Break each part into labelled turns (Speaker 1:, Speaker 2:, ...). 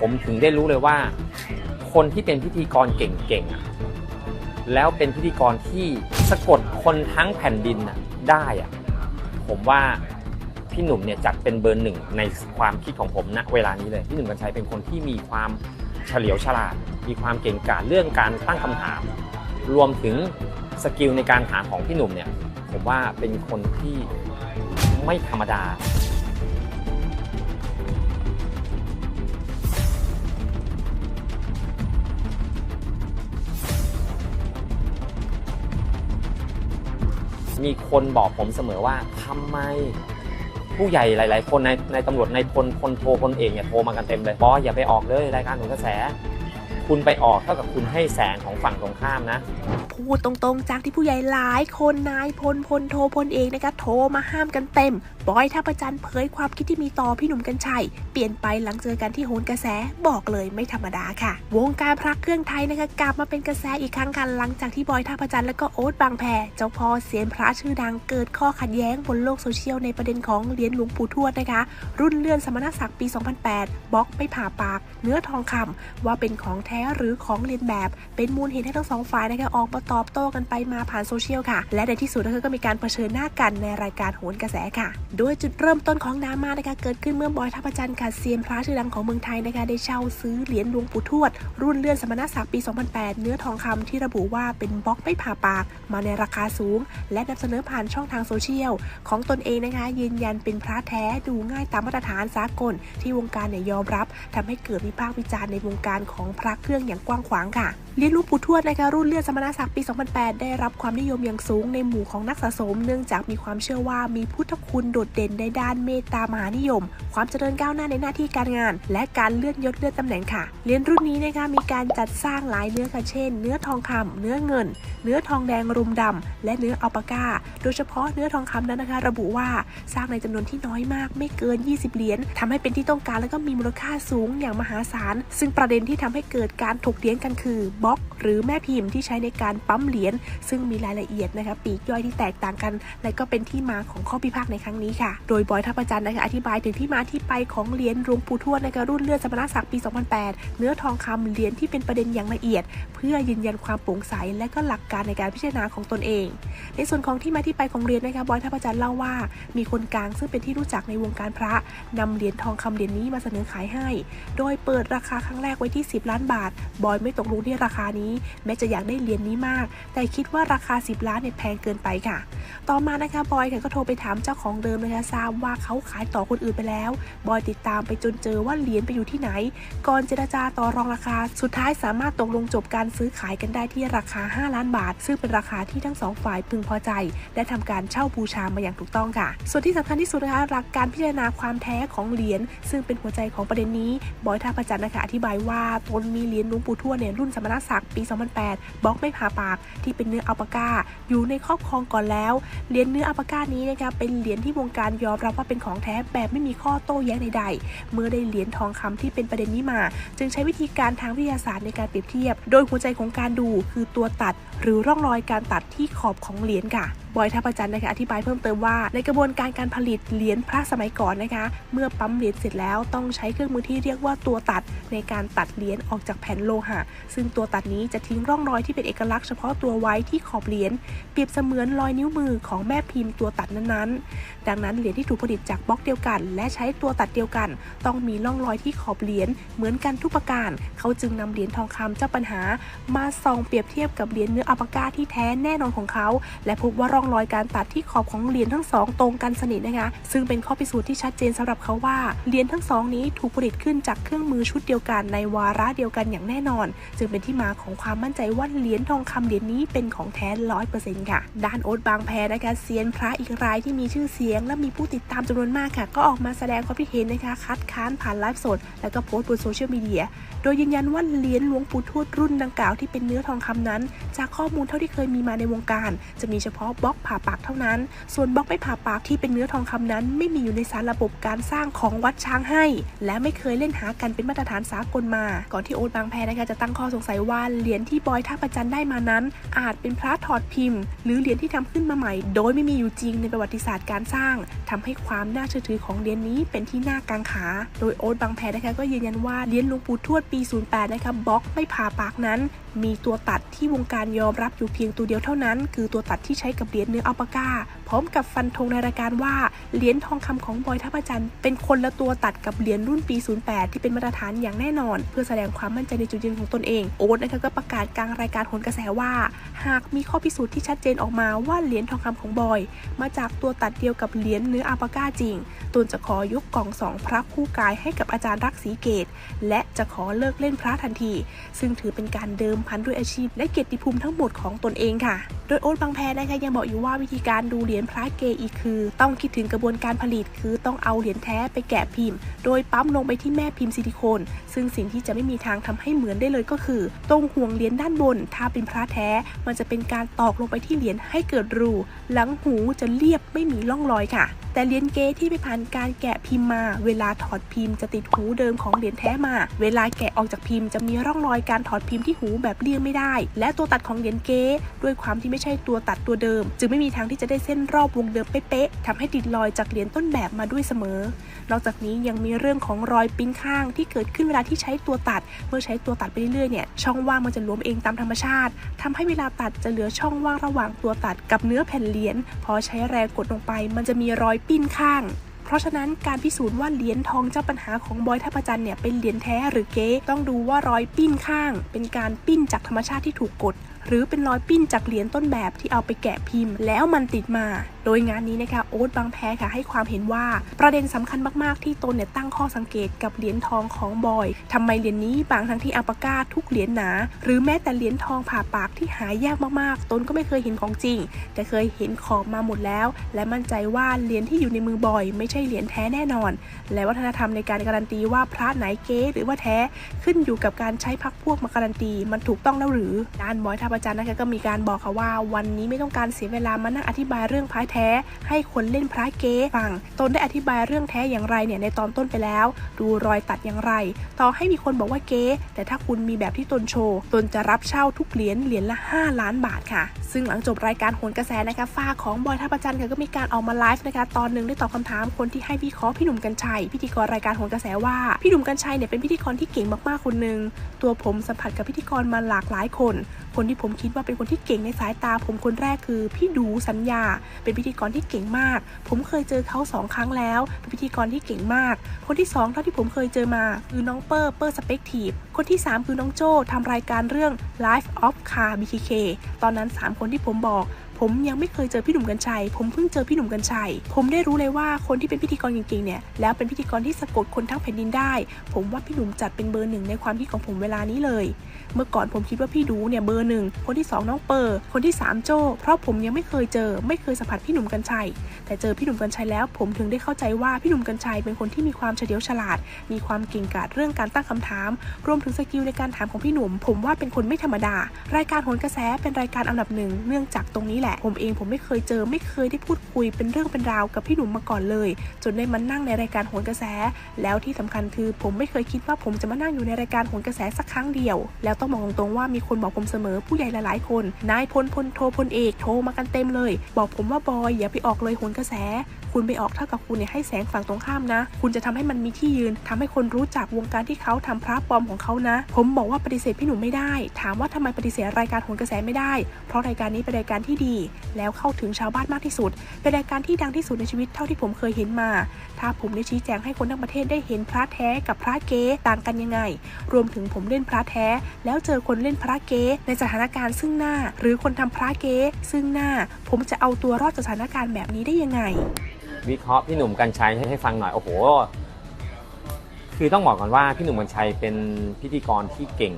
Speaker 1: ผมถึงได้รู้เลยว่า คนที่เป็นพิธีกรเก่งๆอะแล้วเป็นพิธีกรที่สะกดคนทั้งแผ่นดินน่ะได้อะผมว่าพี่หนุ่มเนี่ยจัดเป็นเบอร์หนึ่งในความคิดของผมณเวลานี้เลยพี่หนุ่มกัญชัยเป็นคนที่มีความเฉลียวฉลาด มีความเก่งกาจเรื่องการตั้งคำถาม รวมถึงสกิลในการถามของพี่หนุ่มเนี่ยผมว่าเป็นคนที่ไม่ธรรมดา มีคนบอกผมเสมอว่าทำไม ผู้ใหญ่หลาย ๆ คนในในตำรวจในพลพลโทพลเอกเนี่ยโทรมากันเต็มเลยบอสอย่าไปออกเลยรายการหนกระแส คุณไปออกเท่ากับคุณให้แสงของฝั่งตรงข้ามนะ
Speaker 2: พูดตรงๆ จากที่ผู้ใหญ่หลายคนนายพลพลโทพลเอกนะคะโทรมาห้ามกันเต็ม บอยท่าประจันเผยความคิดที่มีต่อพี่หนุ่มกัญชัย เปลี่ยนไปหลังเจอกันที่โหนกระแสบอกเลยไม่ธรรมดาค่ะ วงการพระเครื่องไทยนะคะกลับมาเป็นกระแสอีกครั้งกันหลังจากที่บอยท่าประจันและก็โอ๊ตบางแพเจ้าพ่อเสียนพระชื่อดังเกิดข้อขัดแย้งบนโลกโซเชียลในประเด็นของเหรียญหลวงปู่ทวดนะคะ รุ่นเลื่อนสมณศักดิ์ปี 2008บล็อกไม่ผ่าปาก เนื้อทองคำว่าเป็นของแท้หรือของเลียนแบบ เป็นมูลเหตุให้ทั้งสองฝ่ายนะคะออกมาตอบโต้กันไปมาผ่านโซเชียลค่ะ และในที่สุดก็มีการเผชิญหน้ากันในรายการโหนกระแสค่ะโดยจุดเริ่มต้นของดราม่านะคะ เกิดขึ้นเมื่อบอยทัพจันทร์ค่ะเซียนพระชื่อดังของเมืองไทยนะคะ ได้เช่าซื้อเหรียญหลวงปู่ทวด รุ่นเลื่อนสมณศักดิ์ปี 2008 เนื้อทองคำที่ระบุว่าเป็นบล็อกไม่ผ่าปาก มาในราคาสูง และนำเสนอผ่านช่องทางโซเชียล ของตนเองนะคะ ยืนยันเป็นพระแท้ดูง่ายตามมาตรฐานสากล ที่วงการเนี่ยยอมรับทำให้เกิดวิพากษ์วิจารณ์ในวงการของพระเครื่องอย่างกว้างขวางค่ะ เหรียญหลวงปู่ทวดนะคะรุ่นเลื่อนสมณศักดิ์ปี 2008 ได้รับความนิยมอย่างสูงในหมู่ของนักสะสม เนื่องจากมีความเชื่อว่ามีพุทธคุณโดดเด่นในด้านเมตตามหานิยม ความเจริญก้าวหน้าในหน้าที่การงาน และการเลื่อนยศเลื่อนตำแหน่งค่ะเหรียญรุ่นนี้นะคะมีการจัดสร้างหลายเนื้อค่ะเช่น เนื้อทองคำเนื้อเงิน เนื้อทองแดงรุมดำและเนื้ออัลปาก้า โดยเฉพาะเนื้อทองคำนั้นนะคะ ระบุว่าสร้างในจำนวนที่น้อยมากไม่เกิน 20 เหรียญทำให้เป็นที่ต้องการและก็มีมูลค่าสูงอย่างมหาศาลซึ่งประเด็นที่ทำให้เกิดการถกเถียงกันคือบ็อกหรือแม่พิมพ์ที่ใช้ในการปั๊มเหรียญซึ่งมีรายละเอียดนะคะปีกย่อยที่แตกต่างกัน และก็เป็นที่มาของข้อพิพาทในครั้งนี้ค่ะ โดยบอยทัพจันทร์นะคะอธิบายถึงที่มาที่ไปของเหรียญหลวงปู่ทวดในการรุ่นเลือดสมณศักดิ์ปี 2008 เนื้อทองคำเหรียญที่เป็นประเด็นอย่างละเอียด เพื่อยืนยันความโปร่งใสและก็หลักการในการพิจารณาของตนเอง ในส่วนของที่มาที่ไปของเหรียญนะคะบอยทัพจันทร์เล่าว่า มีคนกลางซึ่งเป็นที่รู้จักในวงการพระนำเหรียญทองคำเหรียญนี้มาเสนอขายให้ โดยเปิดราคาครั้งแรกไว้ที่ 10 ล้านบาท บอยไม่ตกลงที่ราคานี้ แม้จะอยากได้เหรียญนี้มาก แต่คิดว่าราคา 10 ล้านเนี่ยแพงเกินไปค่ะ ต่อมานะคะบอยค่ะก็โทรไปถามเจ้าของเดิมนะคะทราบว่าเขาขายต่อคนอื่นไปแล้ว บอยติดตามไปจนเจอว่าเหรียญไปอยู่ที่ไหน ก่อนเจรจาต่อรองราคา สุดท้ายสามารถตกลงจบการซื้อขายกันได้ที่ราคา 5 ล้านบาท ซึ่งเป็นราคาที่ทั้งสองฝ่ายพึงพอใจ และทำการเช่าบูชามาอย่างถูกต้องค่ะ ส่วนที่สำคัญที่สุดนะคะหลักการพิจารณาความแท้ของเหรียญซึ่งเป็นหัวใจของประเด็นนี้บอยท่าประจันนะคะอธิบายว่าตนมีเหรียญหลวงปู่ทวดเนี่ยรุ่นสมณศักดิ์ปี 2008 บล็อกไม่ผ่าปาก ที่เป็นเนื้ออัลปาก้า อยู่ในครอบครองก่อนแล้ว เหรียญเนื้ออัลปาก้านี้นะคะเป็นเหรียญที่วงการยอมรับว่าเป็นของแท้แบบไม่มีข้อโต้แย้งใดๆ เมื่อได้เหรียญทองคำที่เป็นประเด็นนี้มา จึงใช้วิธีการทางวิทยาศาสตร์ในการเปรียบเทียบ โดยหัวใจของการดูคือตัวตัด หรือร่องรอยการตัดที่ขอบของเหรียญค่ะ บอยทัพประจันนะคะอธิบายเพิ่มเติมว่าในกระบวนการการผลิตเหรียญพระสมัยก่อนนะคะ เมื่อปั๊มเหรียญเสร็จแล้วต้องใช้เครื่องมือที่เรียกว่าตัวตัดในการตัดเหรียญออกจากแผ่นโลหะ ซึ่งตัวตัดนี้จะทิ้งร่องรอยที่เป็นเอกลักษณ์เฉพาะตัวไว้ที่ขอบเหรียญเปรียบเสมือนรอยนิ้วมือของแม่พิมพ์ตัวตัดนั้นๆ ดังนั้นเหรียญที่ถูกผลิตจากบล็อกเดียวกัน และใช้ตัวตัดเดียวกัน ต้องมีร่องรอยที่ขอบเหรียญเหมือนกันทุกประการ เขาจึงนำเหรียญทองคำเจ้าปัญหา มาส่องเปรียบเทียบกับเหรียญเนื้ออัปกาที่แท้แน่นอนของเขา และพบว่าร่องรอยการตัดที่ขอบของเหรียญทั้งสองตรงกันสนิทนะคะ ซึ่งเป็นข้อพิสูจน์ที่ชัดเจนสำหรับเขาว่าเหรียญทั้งสองนี้ถูกผลิตขึ้นจากเครื่องมือชุดเดียวกันในวาระเดียวกันอย่างแน่นอน จึงเป็นที่มาของความมั่นใจว่าเหรียญทองคำเหรียญนี้เป็นของแท้ร้อยเปอร์เซ็นต์ค่ะ ด้านโอ๊ตบางแพนะคะเซียนพระอีกรายที่มีชื่อเสียง และมีผู้ติดตามจำนวนมากค่ะ ก็ออกมาแสดงความคิดเห็นนะคะ คัดค้านผ่านไลฟ์สด และก็โพสต์บนโซเชียลมีเดีย โดยยืนยันว่าเหรียญหลวงปู่ทวดรุ่นดังกล่าวที่เป็นเนื้อทองคำนั้น จากข้อมูลเท่าที่เคยมีมาในวงการ จะมีเฉพาะบล็อกล็อกผ่าปากเท่านั้น ส่วนบล็อกไม่ผ่าปากที่เป็นเนื้อทองคำนั้น ไม่มีอยู่ในสารระบบการสร้างของวัดช้างให้ และไม่เคยเล่นหากันเป็นมาตรฐานสากลมา ก่อนที่โอ๊ตบางแพนะคะจะตั้งข้อสงสัยว่าเหรียญที่บอยท่าประจันได้มานั้น อาจเป็นพระถอดพิมพ์ หรือเหรียญที่ทำขึ้นมาใหม่ โดยไม่มีอยู่จริงในประวัติศาสตร์การสร้างทำให้ความน่าเชื่อถือของเหรียญนี้เป็นที่น่ากังขา โดยโอ๊ตบางแพนะคะก็ยืนยันว่าเหรียญหลวงปู่ทวดปี 08 นะคะบล็อกไม่ผ่าปากนั้น มีตัวตัดที่วงการยอมรับอยู่เพียงตัวเดียวเท่านั้น คือตัวตัดที่ใช้กับเหรียญเนื้ออัลปาก้า พร้อมกับฟันธงในรายการว่าเหรียญทองคำของบอยท่าประจันทร์เป็นคนละตัวตัดกับเหรียญรุ่นปี 08 ที่เป็นมาตรฐานอย่างแน่นอน เพื่อแสดงความมั่นใจในจุดยืนของตนเองโอ๊ตนะคะก็ประกาศกลางรายการโหนกระแสว่า หากมีข้อพิสูจน์ที่ชัดเจนออกมาว่าเหรียญทองคำของบอย มาจากตัวตัดเดียวกับเหรียญเนื้ออัลปาก้าจริงตนจะขอยกกล่องสองพระคู่กายให้กับอาจารย์รักศรีเกต และจะขอเลิกเล่นพระทันที ซึ่งถือเป็นการเดิมพันด้วยอาชีพ และเกียรติภูมิทั้งหมดของตนเองค่ะ โดยโอ๊ตบางแพนะคะยังบอกอยู่ว่าวิธีการดูเหรียญพระเกอีกคือ ต้องคิดถึงกระบวนการผลิต คือต้องเอาเหรียญแท้ไปแกะพิมพ์ โดยปั๊มลงไปที่แม่พิมพ์ซิลิโคน ซึ่งสิ่งที่จะไม่มีทางทำให้เหมือนได้เลยก็คือตรงห่วงเหรียญด้านบน ถ้าเป็นพระแท้ มันจะเป็นการตอกลงไปที่เหรียญให้เกิดรู หลังหูจะเรียบไม่มีร่องรอยค่ะ แต่เหรียญเกที่ไม่ผ่านการแกะพิมพ์มา เวลาถอดพิมพ์จะติดหูเดิมของเหรียญแท้มา เวลาแกะออกจากพิมพ์จะมีร่องรอยการถอดพิมพ์ที่หูแบบเลี่ยงไม่ได้ และตัวตัดของเหรียญเกด้วยความที่ไม่ใช่ตัวตัดตัวเดิม จึงไม่มีทางที่จะได้เส้นรอบวงเดิมเป๊ะๆทำให้ติดรอยจากเหรียญต้นแบบมาด้วยเสมอ นอกจากนี้ยังมีเรื่องของรอยปิ้นข้างที่เกิดขึ้นเวลาที่ใช้ตัวตัด เมื่อใช้ตัวตัดไปเรื่อยๆเนี่ยช่องว่างมันจะหลวมเองตามธรรมชาติทำให้เวลาตัดจะเหลือช่องว่างระหว่างตัวตัดกับเนื้อแผ่นเหรียญพอใช้แรงกดลงไป มันจะมีรอยปิ้นข้าง เพราะฉะนั้นการพิสูจน์ว่าเหรียญทองเจ้าปัญหาของบอยท่าประจันเนี่ยเป็นเหรียญแท้หรือเก๊ต้องดูว่ารอยปิ้นข้าง เป็นการปิ้นจากธรรมชาติที่ถูกกด หรือเป็นรอยปิ้นจากเหรียญต้นแบบที่เอาไปแกะพิมพ์ แล้วมันติดมา โดยงานนี้นะคะโอ๊ตบางแพค่ะให้ความเห็นว่าประเด็นสำคัญมากๆที่ตนเนี่ยตั้งข้อสังเกตกับเหรียญทองของบอยทำไมเหรียญนี้บางทั้งที่อัลปาก้าทุกเหรียญหนา หรือแม้แต่เหรียญทองผ่าปากที่หายากมากๆ ตนก็ไม่เคยเห็นของจริง แต่เคยเห็นของมาหมดแล้ว และมั่นใจว่าเหรียญที่อยู่ในมือบอย ไม่ใช่เหรียญแท้แน่นอน และวัฒนธรรมในการการันตีว่าพระไหนเก๊หรือว่าแท้ขึ้นอยู่กับการใช้พักพวกมาการันตีมันถูกต้องแล้วหรือด้านบอยท่าประจันนะคะก็มีการบอกค่ะว่าวันนี้ไม่ต้องการเสียเวลามานั่งอธิบายเรื่องพระแท้ให้คนเล่นพระเก๊ฟัง ตนได้อธิบายเรื่องแท้อย่างไรเนี่ยในตอนต้นไปแล้ว ดูรอยตัดอย่างไร ต่อให้มีคนบอกว่าเก๊แต่ถ้าคุณมีแบบที่ตนโชว์ ตนจะรับเช่าทุกเหรียญเหรียญละ 5 ล้านบาทค่ะ ซึ่งหลังจบรายการโหนกระแสนะคะฝ้าของบอยท่าประจันค่ะก็มีการออกมาไลฟ์นะคะตอนหนึ่งได้ตอบคำถามคนที่ให้วิเคราะห์พี่หนุ่มกัญชัย พิธีกรรายการโหนกระแสว่าพี่หนุ่มกัญชัยเนี่ยเป็นพิธีกรที่เก่งมากๆคนหนึ่งตัวผมสัมผัสกับพิธีกรมาหลากหลายคน คนที่ผมคิดว่าเป็นคนที่เก่งในสายตาผมคนแรกคือพี่ดูสัญญาเป็นพิธีธีกรที่เก่งมาก ผมเคยเจอเขาสองครั้งแล้ว เป็นพิธีกรที่เก่งมาก คนที่สองเท่าที่ผมเคยเจอมา คือน้องเปอร์เปอร์สเปกทีฟคนที่ 3 คือน้องโจ้ทำรายการเรื่อง Life of Car BKK ตอนนั้น 3 คนที่ผมบอก ผมยังไม่เคยเจอพี่หนุ่มกัญชัย ผมเพิ่งเจอพี่หนุ่มกัญชัย ผมได้รู้เลยว่าคนที่เป็นพิธีกรเก่งๆเนี่ย แล้วเป็นพิธีกรที่สะกดคนทั้งแผ่นดินได้ ผมว่าพี่หนุ่มจัดเป็นเบอร์หนึ่งในความคิดของผมเวลานี้เลย เมื่อก่อนผมคิดว่าพี่ดูเนี่ยเบอร์หนึ่ง คนที่สองน้องเปอร์ คนที่สามโจ้เพราะผมยังไม่เคยเจอ ไม่เคยสัมผัสพี่หนุ่มกัญชัย แต่เจอพี่หนุ่มกัญชัยแล้ว ผมถึงได้เข้าใจว่าพี่หนุ่มกัญชัยเป็นคนที่มีความเฉลียวฉลาด มีความเก่งกาจเรื่องการตั้งคำถาม รวมถึงสกิลในการถามของพี่หนุ่ม ผมว่าเป็นคนไม่ธรรมดา รายการโหนกระแสเป็นรายการอันดับหนึ่งเนื่องจากตรงนี้แหละผมเองผมไม่เคยเจอไม่เคยได้พูดคุยเป็นเรื่องเป็นราวกับพี่หนุ่มมาก่อนเลย จนได้มานั่งในรายการโหนกระแส แล้วที่สำคัญคือผมไม่เคยคิดว่าผมจะมานั่งอยู่ในรายการโหนกระแสสักครั้งเดียว แล้วต้องบอกตรงๆว่ามีคนบอกผมเสมอผู้ใหญ่หลายๆ คน นายพลพลโทพลเอกโทรมากันเต็มเลย บอกผมว่าบอยอย่าไปออกเลยโหนกระแส คุณไปออกเท่ากับคุณเนี่ยให้แสงฝั่งตรงข้ามนะ คุณจะทำให้มันมีที่ยืนทำให้คนรู้จักวงการที่เขาทำพระปลอมของเขานะ ผมบอกว่าปฏิเสธพี่หนุ่มไม่ได้ ถามว่าทำไมปฏิเสธรายการโหนกระแสไม่ได้ เพราะรายการนี้เป็นรายการที่ดีแล้วเข้าถึงชาวบ้านมากที่สุด เป็นรายการที่ดังที่สุดในชีวิตเท่าที่ผมเคยเห็นมา ถ้าผมได้ชี้แจงให้คนทั้งประเทศได้เห็นพระแท้กับพระเก๊ต่างกันยังไง รวมถึงผมเล่นพระแท้ แล้วเจอคนเล่นพระเก๊ในสถานการณ์ซึ่งหน้า หรือคนทำพระเก๊ซึ่งหน้า ผมจะเอาตัวรอดจากสถานการณ์แบบนี้ได้ยังไง
Speaker 1: วิเคราะห์พี่หนุ่มกัญชัยให้ให้ฟังหน่อยโอ้โหคือต้องบอกก่อนว่าพี่หนุ่มกัญชัยเป็นพิธีกรที่เก่ง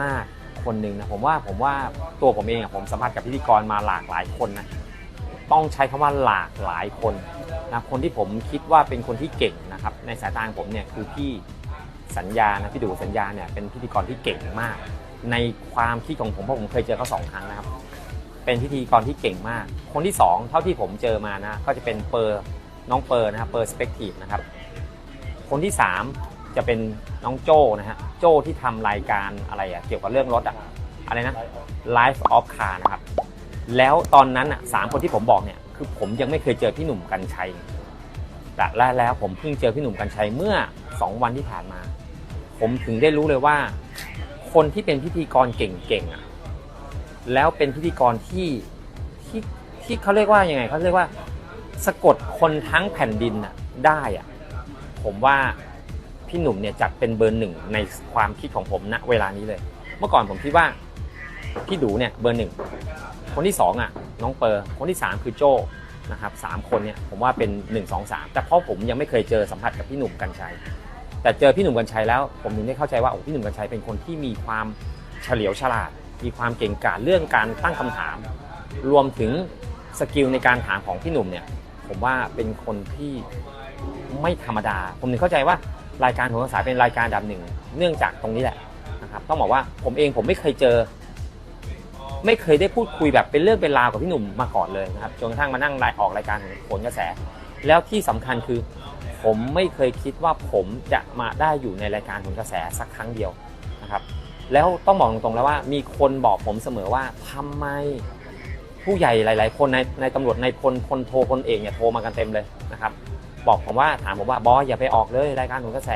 Speaker 1: มาก ๆ คนหนึ่งนะผมว่าผมว่าตัวผมเองอะผมสัมผัสกับพิธีกรมาหลากหลายคนนะต้องใช้คำว่าหลากหลายคนนะคนที่ผมคิดว่าเป็นคนที่เก่งนะครับในสายตาของผมเนี่ยคือพี่สัญญานะพี่ดูสัญญาเนี่ยเป็นพิธีกรที่เก่งมาก ในความคิดของผมเพราะผมเคยเจอเขาสองครั้งนะครับ เป็นพิธีกรที่เก่งมาก คนที่สองเท่าที่ผมเจอมานะก็จะเป็นเปอร์น้องเปอร์นะครับเปอร์สเปกทีฟนะครับคนที่สาม จะเป็นน้องโจ้นะฮะโจ้ที่ทำรายการอะไรอะเกี่ยวกับเรื่องรถอะอะไรนะ Life of Car นะครับ แล้วตอนนั้นอะสามคนที่ผมบอกเนี่ยคือผมยังไม่เคยเจอพี่หนุ่มกัญชัยแต่และแล้วผมเพิ่งเจอพี่หนุ่มกัญชัยเมื่อ2วันที่ผ่านมา ผมถึงได้รู้เลยว่า คนที่เป็นพิธีกรเก่งๆอะแล้วเป็นพิธีกรที่ที่ที่เขาเรียกว่ายังไงเขาเรียกว่า สะกดคนทั้งแผ่นดินอะได้อะผมว่า พี่หนุ่มเนี่ยจัดเป็นเบอร์หนึ่งในความคิดของผมณเวลานี้เลย เมื่อก่อนผมคิดว่าพี่ดูเนี่ยเบอร์หนึ่งคนที่2อะน้องเปอร์คนที่3คือโจ้นะครับสามคนเนี่ยผมว่าเป็น1 2 3แต่เพราะผมยังไม่เคยเจอสัมผัสกับพี่หนุ่มกัญชัยแต่เจอพี่หนุ่มกัญชัยแล้ว ผมถึงได้เข้าใจว่าโอ้พี่หนุ่มกัญชัยเป็นคนที่มีความเฉลียวฉลาด มีความเก่งกาจเรื่องการตั้งคำถาม รวมถึงสกิลในการถามของพี่หนุ่มเนี่ยผมว่าเป็นคนที่ไม่ธรรมดา ผมถึงเข้าใจว่า รายการโของสายเป็นรายการดับหนึ่งเนื่องจากตรงนี้แหละนะครับต้องบอกว่าผมเองผมไม่เคยเจอ ไม่เคยได้พูดคุยแบบเป็นเรื่องเป็นราวกับพี่หนุ่มมาก่อนเลยนะครับจนกระทั่งมานั่งรายออกรายการของผลกระแส แล้วที่สำคัญคือ ผมไม่เคยคิดว่าผมจะมาได้อยู่ในรายการผลกระแสสักครั้งเดียวนะครับแล้วต้องบอกตรงๆแล้วว่ามีคนบอกผมเสมอว่าทำไมผู้ใหญ่หลาย ๆ คนในในตำรวจในพลพลโทพลเอกเนี่ยโทรมากันเต็มเลยนะครับ บอกผมว่าถามผมว่าบอสอย่าไปออกเลยรายการผลกระแส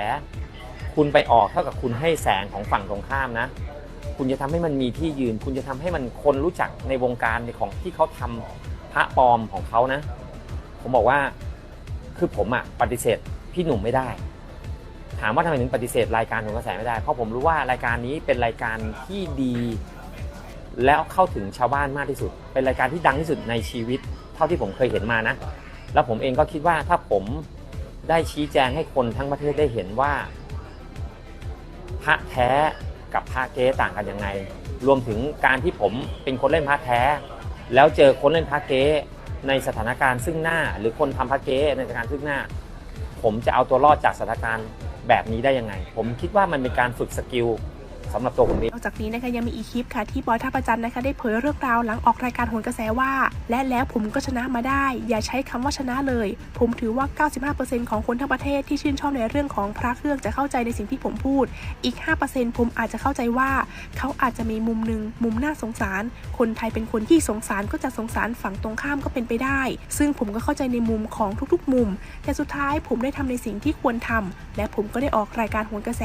Speaker 1: คุณไปออกเท่ากับคุณให้แสงของฝั่งตรงข้ามนะ คุณจะทำให้มันมีที่ยืน คุณจะทำให้มันคนรู้จักในวงการในของที่เขาทำพระปลอมของเขานะ ผมบอกว่าคือผมอะปฏิเสธพี่หนุ่มไม่ได้ ถามว่าทำไมถึงปฏิเสธรายการของกระแสไม่ได้ เพราะผมรู้ว่ารายการนี้เป็นรายการที่ดี แล้วเข้าถึงชาวบ้านมากที่สุด เป็นรายการที่ดังที่สุดในชีวิต เท่าที่ผมเคยเห็นมานะ แล้วผมเองก็คิดว่าถ้าผมได้ชี้แจงให้คนทั้งประเทศได้เห็นว่า พระแท้กับพระเก๊ต่างกันยังไง รวมถึงการที่ผมเป็นคนเล่นพระแท้ แล้วเจอคนเล่นพระเก๊ในสถานการณ์ซึ่งหน้า หรือคนทำพระเก๊ในสถานการณ์ซึ่งหน้า ผมจะเอาตัวรอดจากสถานการณ์แบบนี้ได้ยังไง ผมคิดว่ามันเป็นการฝึกสกิล สำหรับตัวผมเอง
Speaker 2: นอกจากนี้นะคะยังมีอีคลิปค่ะที่บอยท่าประจันนะคะได้เผยเรื่องราวหลังออกรายการโหนกระแสว่า และแล้วผมก็ชนะมาได้ อย่าใช้คำว่าชนะเลย ผมถือว่า 95%ของคนทั้งประเทศที่ชื่นชอบในเรื่องของพระเครื่องจะเข้าใจในสิ่งที่ผมพูด อีก 5%ผมอาจจะเข้าใจว่าเขาอาจจะมีมุมหนึ่งมุมน่าสงสาร คนไทยเป็นคนที่สงสารก็จะสงสารฝั่งตรงข้ามก็เป็นไปได้ ซึ่งผมก็เข้าใจในมุมของทุกๆ มุม แต่สุดท้ายผมได้ทำในสิ่งที่ควรทำและผมก็ได้ออกรายการโหนกระแส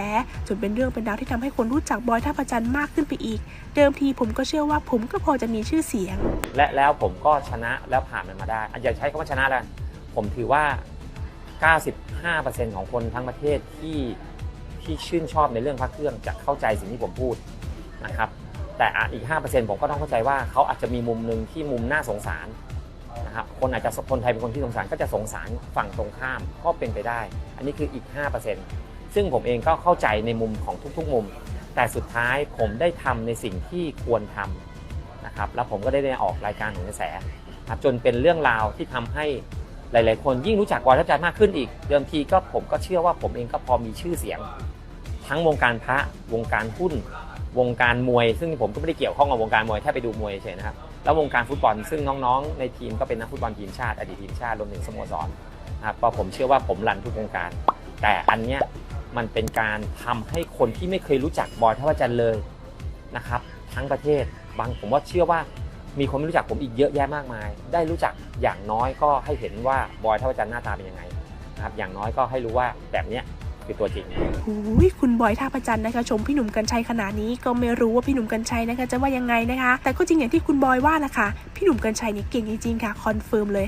Speaker 2: จนเป็นเรื่องเป็นราวที่ทำให้คนรู้จักบอยท่าประจันมากขึ้นไปอีก เดิมทีผมก็เชื่อว่าผมก็พอจะมีชื่อเสียง
Speaker 1: และแล้วผมก็ชนะแล้วผ่านมันมาได้อาจจะใช้คำว่าชนะแล้วกันผมถือว่า 95%ของคนทั้งประเทศที่ที่ชื่นชอบในเรื่องพระเครื่องจะเข้าใจสิ่งที่ผมพูดนะครับ แต่อะอีก 5%ผมก็ต้องเข้าใจว่าเขาอาจจะมีมุมหนึ่งที่มุมน่าสงสารนะครับคนอาจจะคนไทยเป็นคนที่สงสารก็จะสงสารฝั่งตรงข้ามก็เป็นไปได้ อันนี้คืออีก 5%ซึ่งผมเองก็เข้าใจในมุมของทุกๆ มุม แต่สุดท้ายผมได้ทำในสิ่งที่ควรทำนะครับแล้วผมก็ได้ได้ออกรายการของกระแสครับจนเป็นเรื่องราวที่ทำให้หลาย ๆ คนยิ่งรู้จักบอยทับจันมากขึ้นอีก เดิมทีก็ผมก็เชื่อว่าผมเองก็พอมีชื่อเสียง ทั้งวงการพระวงการหุ้น วงการมวย ซึ่งผมก็ไม่ได้เกี่ยวข้องกับวงการมวยแค่ไปดูมวยเฉยนะครับแล้ววงการฟุตบอลซึ่งน้อง ๆ ในทีมก็เป็นนักฟุตบอลทีมชาติอดีตทีมชาติรวมถึงสโมสรนะครับเพราะผมเชื่อว่าผมรันทุกวงการ แต่อันเนี้ย มันเป็นการทำให้คนที่ไม่เคยรู้จักบอยท่าจันทร์เลยนะครับ ทั้งประเทศบางผมว่าเชื่อว่ามีคนไม่รู้จักผมอีกเยอะแยะมากมาย ได้รู้จักอย่างน้อยก็ให้เห็นว่าบอยท่าจันทร์หน้าตาเป็นยังไงนะครับอย่างน้อยก็ให้รู้ว่าแบบเนี้ยคือตัวจริง
Speaker 2: หูยคุณบอยท่าประจันนะคะชมพี่หนุ่มกัญชัยขนาดนี้ก็ไม่รู้ว่าพี่หนุ่มกัญชัยนะคะจะว่ายังไงนะคะ แต่ก็จริงอย่างที่คุณบอยว่าแหละค่ะพี่หนุ่มกัญชัยนี่เก่งจริงๆค่ะคอนเฟิร์มเลย